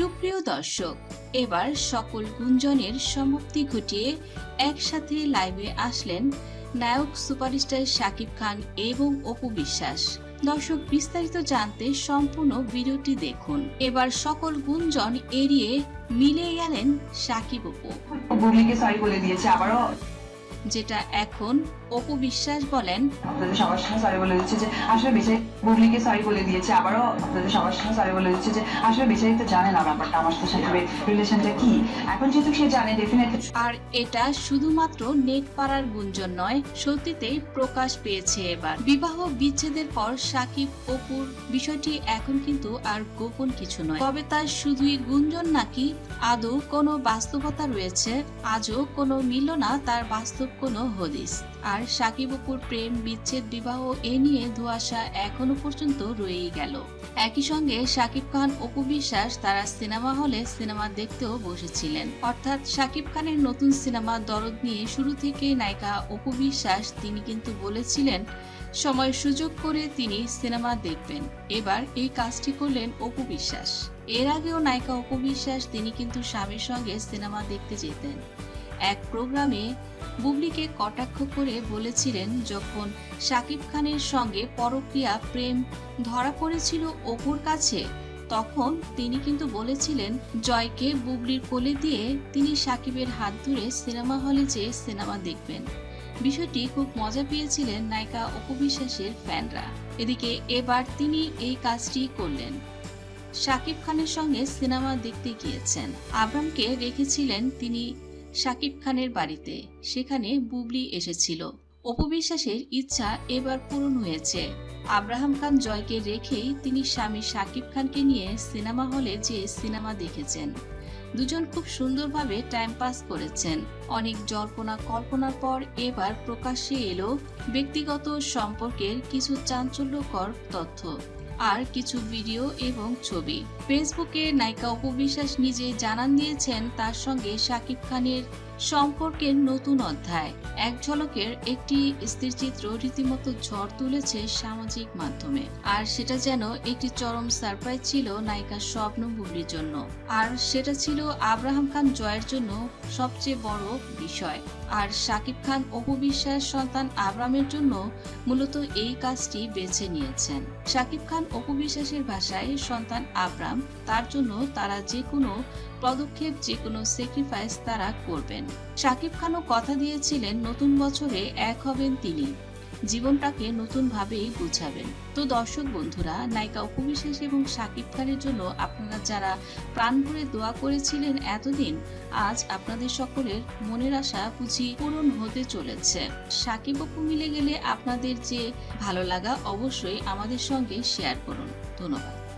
সুপ্রিয় দর্শক এবার সকল গুঞ্জনের সমাপ্তি ঘটিয়ে একসাথে লাইভে আসলেন নায়ক সুপারস্টার শাকিব খান এবং অপু বিশ্বাস। দর্শক বিস্তারিত জানতে সম্পূর্ণ ভিডিওটি দেখুন। এবার সকল গুঞ্জন এড়িয়ে মিলে গেলেন শাকিব অপু। বুবলিকে সরি বলে দিয়েছে আবারও। যেটা এখন অপু বিশ্বাস বলেন আপনাদের সবার সামনে সরি বলে দিচ্ছে যে আসলে বেচারি বুবলিকে সরি বলে দিয়েছে আবারও আপনাদের সবার সামনে সরি বলে দিচ্ছে যে আসলে বেচারি তো জানে না ব্যাপারটা আমার সাথে রিলেশনটা কি? এখন যেহেতু সে জানে ডেফিনেটলি আর এটা শুধুমাত্র নেট পাড়ার গুঞ্জন নয় সত্যিতেই প্রকাশ পেয়েছে এবার। বিবাহ বিচ্ছেদের পর সাকিব অপুর বিষয়টি এখন কিন্তু আর গোপন কিছু নয়। তবে তার শুধুই গুঞ্জন নাকি আদৌ কোনো বাস্তবতা রয়েছে? আজও কোনো মিলল না তার বাস্তব কোনো হদিস। আর সাকিব অপুর প্রেম, বিচ্ছেদ, বিবাহ এ নিয়ে ধোঁয়াশা এখনও পর্যন্ত রয়েই গেল। একই সঙ্গে শাকিব খান, অপু বিশ্বাস তারা সিনেমা হলে সিনেমা দেখতেও বসেছিলেন। অর্থাৎ শাকিব খানের নতুন সিনেমা দরদ নিয়ে শুরু থেকে নায়িকা অপু বিশ্বাস তিনি কিন্তু বলেছিলেন, সময় সুযোগ করে তিনি সিনেমা দেখবেন। এবার এই কাজটি করলেন অপু বিশ্বাস। এর আগেও নায়িকা অপু বিশ্বাস তিনি কিন্তু স্বামীর সঙ্গে সিনেমা দেখতে যেতেন। এক প্রোগ্রামে বুবলিকে কটাক্ষ করে বলেছিলেন যখন শাকিব খানের সঙ্গে পরক্রিয়া প্রেম ধরা পড়েছিল অপুর কাছে, তখন তিনি কিন্তু বলেছিলেন, জয়কে বুবলির কোলে দিয়ে তিনি সাকিবের হাত ধরে সিনেমা হলে যেয়ে সিনেমা দেখবেন। বিষয়টি খুব মজা পেয়েছিলেন নায়িকা অপু বিশ্বাসের ফ্যানরা। এদিকে এবার তিনি এই কাজটি করলেন। শাকিব খানের সঙ্গে সিনেমা দেখতে গিয়েছেন। আবরামকে রেখেছিলেন তিনি শাকিব খানের বাড়িতে। সেখানে বুবলি এসেছিল। অপু বিশ্বাসের ইচ্ছা এবার পূরণ হয়েছে। আব্রাহাম খান জয়কে রেখেই তিনি স্বামী শাকিব খানকে নিয়ে সিনেমা হলে যে সিনেমা দেখেছেন। দুজন খুব সুন্দরভাবে টাইম পাস করেছেন। অনেক জল্পনা কল্পনার পর এবার প্রকাশ্যে এলো ব্যক্তিগত সম্পর্কের কিছু চাঞ্চল্যকর তথ্য। আর কিছু ভিডিও এবং ছবি। ফেসবুকে নায়িকা অপবিশ্বাস নিজে জানান দিয়েছেন তার সঙ্গে শাকিব খানের সম্পর্কের নতুন অধ্যায়। এক ঝলকের একটি স্থিরচিত্র রীতিমতো ঝড় তুলেছে সামাজিক মাধ্যমে। আর সেটা যেন একটি চরম সারপ্রাইজ ছিল নায়িকা স্বপ্ন বুবলির জন্য। আর সেটা ছিল আব্রাহাম খান জয়ের জন্য সবচেয়ে বড় বিষয়। আর শাকিব খান অপবিশ্বাস সন্তান আব্রামের জন্য মূলত এই কাজটি বেছে নিয়েছেন। শাকিব খান অপবিশ্বাসের ভাষায় সন্তান আব্রাম তার জন্য তারা যে কোনো পদক্ষেপ যে কোনো স্যাক্রিফাইস তারা করবেন। শাকিব খানও কথা দিয়েছিলেন, নতুন বছরে এক হবেন তিনি। জীবনটাকে নতুন ভাবেই বুঝাবেন তো দর্শক বন্ধুরা, নায়িকা উপবিশ্বাস এবং শাকিব খানের জন্য আপনারা যারা প্রাণ ভরে দোয়া করেছিলেন এতদিন, আজ আপনাদের সকলের মনের আশা বুঝি পূরণ হতে চলেছে। সাকিব অপু মিলে গেলে আপনাদের যে ভালো লাগা, অবশ্যই আমাদের সঙ্গে শেয়ার করুন। ধন্যবাদ।